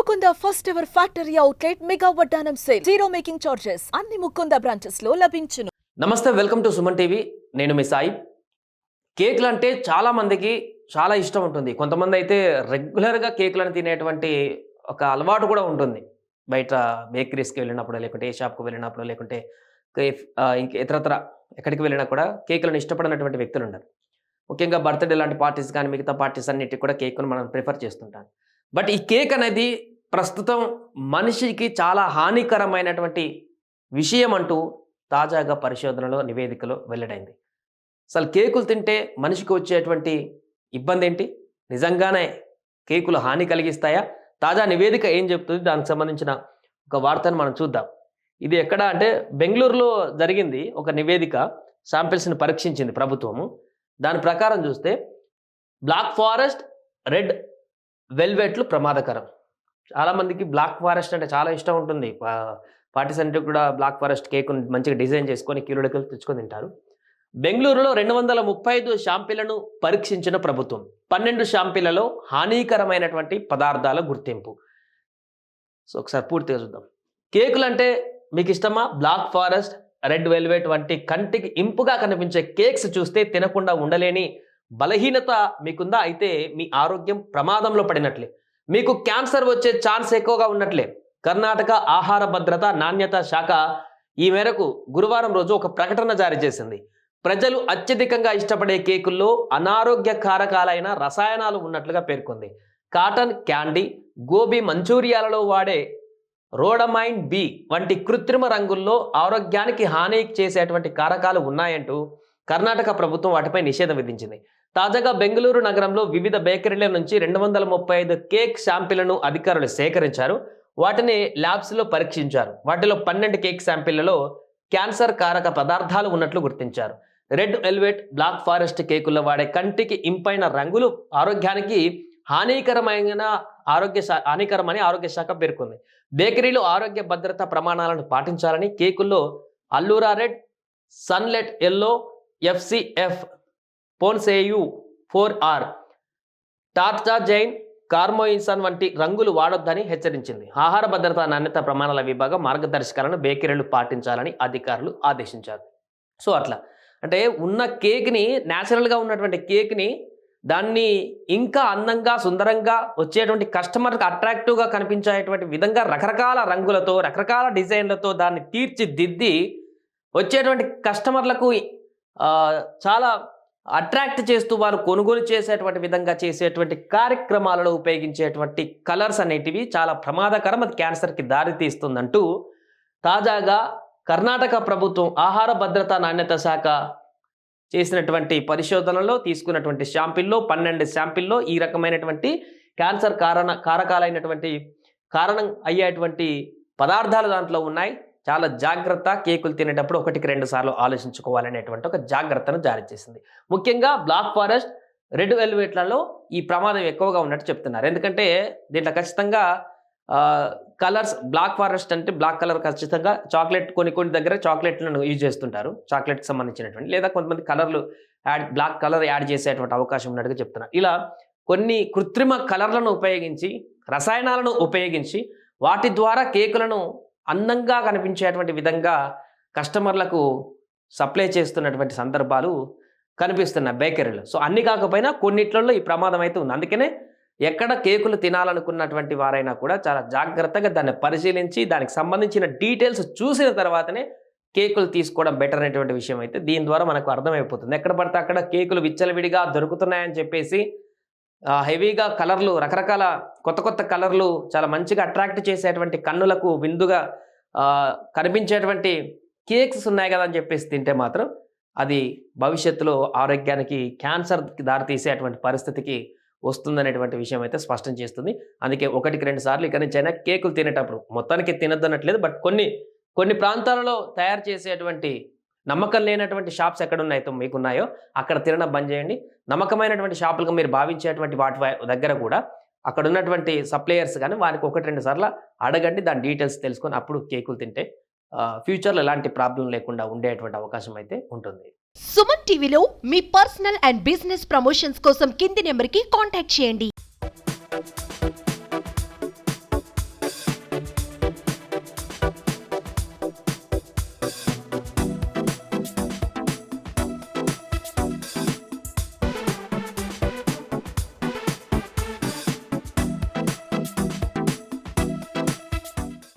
Mukunda first ever factory outlet mega వడ్డానం sale. Zero making charges అన్ని ముకుంద బ్రాంచెస్లో లభించును. నమస్తే వెల్కమ్ టు సుమన్ టీవీ. నేను మీ సాయి. కేక్లు అంటే చాలా మందికి చాలా ఇష్టం ఉంటుంది. కొంతమంది అయితే రెగ్యులర్గా కేకులను తినేటువంటి ఒక అలవాటు కూడా ఉంటుంది. బయట బేకరీస్కి వెళ్ళినప్పుడు లేకుంటే ఏ షాప్కి వెళ్ళినప్పుడు లేకుంటే ఇంక ఇతరత్ర ఎక్కడికి వెళ్ళినా కూడా కేకులను ఇష్టపడినటువంటి వ్యక్తులు ఉన్నారు ముఖ్యంగా బర్త్డే లాంటి పార్టీస్ కానీ మిగతా పార్టీస్ అన్నిటికీ కూడా కేక్ను మనం ప్రిఫర్ చేస్తుంటాం. బట్ ఈ కేక్ అనేది ప్రస్తుతం మనిషికి చాలా హానికరమైనటువంటి విషయం అంటూ తాజాగా పరిశోధనలో నివేదికలో వెల్లడైంది. అసలు కేకులు తింటే మనిషికి వచ్చేటువంటి ఇబ్బంది ఏంటి నిజంగానే కేకులు హాని కలిగిస్తాయా? తాజా నివేదిక ఏం చెప్తుంది? దానికి సంబంధించిన ఒక వార్తను మనం చూద్దాం. ఇది ఎక్కడ అంటే బెంగళూరులో జరిగింది ఒక నివేదిక శాంపిల్స్ని పరీక్షించింది ప్రభుత్వము. దాని ప్రకారం చూస్తే బ్లాక్ ఫారెస్ట్ రెడ్ వెల్వెట్లు ప్రమాదకరం. చాలామందికి బ్లాక్ ఫారెస్ట్ అంటే చాలా ఇష్టం ఉంటుంది. పా- పార్టీస్ అంటే కూడా బ్లాక్ ఫారెస్ట్ కేక్ మంచిగా డిజైన్ చేసుకొని కిలోడకలు తెచ్చుకొని తింటారు. బెంగళూరులో రెండు వందల ముప్పై ఐదు షాంపీలను పరీక్షించిన ప్రభుత్వం. పన్నెండు షాంపిళ్ళలో హానికరమైనటువంటి పదార్థాల గుర్తింపు. సో ఒకసారి పూర్తిగా చూద్దాం. కేకులు అంటే మీకు ఇష్టమా? బ్లాక్ ఫారెస్ట్ రెడ్ వెల్వెట్ వంటి కంటికి ఇంపుగా కనిపించే కేక్స్ చూస్తే తినకుండా ఉండలేని బలహీనత మీకుందా? అయితే మీ ఆరోగ్యం ప్రమాదంలో పడినట్లే. మీకు క్యాన్సర్ వచ్చే ఛాన్స్ ఎక్కువగా ఉన్నట్లే. కర్ణాటక ఆహార భద్రత నాణ్యత శాఖ ఈ మేరకు గురువారం రోజు ఒక ప్రకటన జారీ చేసింది. ప్రజలు అత్యధికంగా ఇష్టపడే కేకుల్లో అనారోగ్య కారకాలైన రసాయనాలు ఉన్నట్లుగా పేర్కొంది. కాటన్ క్యాండీ గోబీ మంచూరియాలలో వాడే రోడమైన్ బి వంటి కృత్రిమ రంగుల్లో ఆరోగ్యానికి హాని చేసేటువంటి కారకాలు ఉన్నాయంటూ కర్ణాటక ప్రభుత్వం వాటిపై నిషేధం విధించింది. తాజాగా బెంగళూరు నగరంలో వివిధ బేకరీల నుంచి రెండు వందల ముప్పై ఐదు కేక్ శాంపిళ్ళను అధికారులు సేకరించారు. వాటిని ల్యాబ్స్లో పరీక్షించారు. వాటిలో పన్నెండు కేక్ శాంపిళ్ళలో క్యాన్సర్ కారక పదార్థాలు ఉన్నట్లు గుర్తించారు. రెడ్ వెల్వెట్ బ్లాక్ ఫారెస్ట్ కేకుల్లో వాడే కంటికి ఇంపైన రంగులు ఆరోగ్యానికి హానికరమైన ఆరోగ్య హానికరమని ఆరోగ్య శాఖ పేర్కొంది. బేకరీలు ఆరోగ్య భద్రతా ప్రమాణాలను పాటించాలని కేకుల్లో allura red sunset yellow FCF ponceau four R. Tartrazine carmoisine వంటి రంగులు వాడొద్దని హెచ్చరించింది. ఆహార భద్రతా నాణ్యత ప్రమాణాల విభాగం మార్గదర్శకాలను బేకరీలు పాటించాలని అధికారులు ఆదేశించారు. సో అట్లా. అంటే ఉన్న కేక్ని న్యాచురల్గా ఉన్నటువంటి కేక్ని దాన్ని ఇంకా అందంగా సుందరంగా వచ్చేటువంటి కస్టమర్కి అట్రాక్టివ్గా కనిపించేటువంటి విధంగా రకరకాల రంగులతో రకరకాల డిజైన్లతో దాన్ని తీర్చిదిద్ది వచ్చేటువంటి కస్టమర్లకు చాలా అట్రాక్ట్ చేస్తూ వారు కొనుగోలు చేసేటువంటి విధంగా చేసేటువంటి కార్యక్రమాలలో ఉపయోగించేటువంటి కలర్స్ అనేటివి చాలా ప్రమాదకరం. అది క్యాన్సర్కి దారితీస్తుందంటూ తాజాగా కర్ణాటక ప్రభుత్వం ఆహార భద్రతా నాణ్యత శాఖ చేసినటువంటి పరిశోధనలో తీసుకున్నటువంటి శాంపిల్లో పన్నెండు శాంపిల్లో ఈ రకమైనటువంటి క్యాన్సర్ కారణ కారకాలైనటువంటి కారణం అయ్యేటువంటి పదార్థాలు దాంట్లో ఉన్నాయి. చాలా జాగ్రత్త కేకులు తినేటప్పుడు ఒకటికి రెండు సార్లు ఆలోచించుకోవాలనేటువంటి ఒక జాగ్రత్తను జారీ చేసింది. ముఖ్యంగా బ్లాక్ ఫారెస్ట్ రెడ్ వెల్వెట్లలో ఈ ప్రమాదం ఎక్కువగా ఉన్నట్టు చెప్తున్నారు. ఎందుకంటే దీంట్లో ఖచ్చితంగా కలర్స్ బ్లాక్ ఫారెస్ట్ అంటే బ్లాక్ కలర్ ఖచ్చితంగా చాక్లెట్ కొన్ని కొన్ని దగ్గర చాక్లెట్లను యూజ్ చేస్తుంటారు. చాక్లెట్కి సంబంధించినటువంటి లేదా కొంతమంది కలర్లు యాడ్ బ్లాక్ కలర్ యాడ్ చేసేటువంటి అవకాశం ఉన్నట్టుగా చెప్తున్నారు. ఇలా కొన్ని కృత్రిమ కలర్లను ఉపయోగించి రసాయనాలను ఉపయోగించి వాటి ద్వారా కేకులను అందంగా కనిపించేటువంటి విధంగా కస్టమర్లకు సప్లై చేస్తున్నటువంటి సందర్భాలు కనిపిస్తున్న బేకరీలు. సో అన్ని కాకపోయినా కొన్నిట్లలో ఈ ప్రమాదం అయితే ఉంది. అందుకనే ఎక్కడ కేకులు తినాలనుకున్నటువంటి వారైనా కూడా చాలా జాగ్రత్తగా దాన్ని పరిశీలించి దానికి సంబంధించిన డీటెయిల్స్ చూసిన తర్వాతనే కేకులు తీసుకోవడం బెటర్ అనేటువంటి విషయం అయితే దీని ద్వారా మనకు అర్థమైపోతుంది. ఎక్కడ పడితే అక్కడ కేకులు విచ్చలవిడిగా దొరుకుతున్నాయని చెప్పేసి హెవీగా కలర్లు రకరకాల కొత్త కొత్త కలర్లు చాలా మంచిగా అట్రాక్ట్ చేసేటువంటి కన్నులకు విందుగా కనిపించేటువంటి కేక్స్ ఉన్నాయి కదా అని చెప్పేసి తింటే మాత్రం అది భవిష్యత్తులో ఆరోగ్యానికి క్యాన్సర్కి దారితీసేటువంటి పరిస్థితికి వస్తుందనేటువంటి విషయం అయితే స్పష్టం చేస్తుంది. అందుకే ఒకటికి రెండు సార్లు ఇక్కడి నుంచైనా కేకులు తినేటప్పుడు మొత్తానికి తినద్దు అనట్లేదు బట్ కొన్ని కొన్ని ప్రాంతాలలో తయారు చేసేటువంటి నమ్మకం లేనటువంటి షాప్స్ ఎక్కడ ఉన్నాయో మీకున్నాయో అక్కడ తినడం బంద్ చేయండి. నమ్మకమైనటువంటి షాపులుగా మీరు భావించేటువంటి వాటి వై- దగ్గర కూడా అక్కడ ఉన్నటువంటి సప్లయర్స్ కానీ వారికి ఒకటి రెండు సార్లు అడగండి. దాని డీటెయిల్స్ తెలుసుకొని అప్పుడు కేకులు తింటే ఫ్యూచర్లో ఎలాంటి ప్రాబ్లం లేకుండా ఉండేటువంటి అవకాశం అయితే ఉంటుంది. సుమన్ టీవీలో మీ పర్సనల్ అండ్ బిజినెస్ ప్రమోషన్స్ కోసం కింది నెంబర్కి కాంటాక్ట్ చేయండి.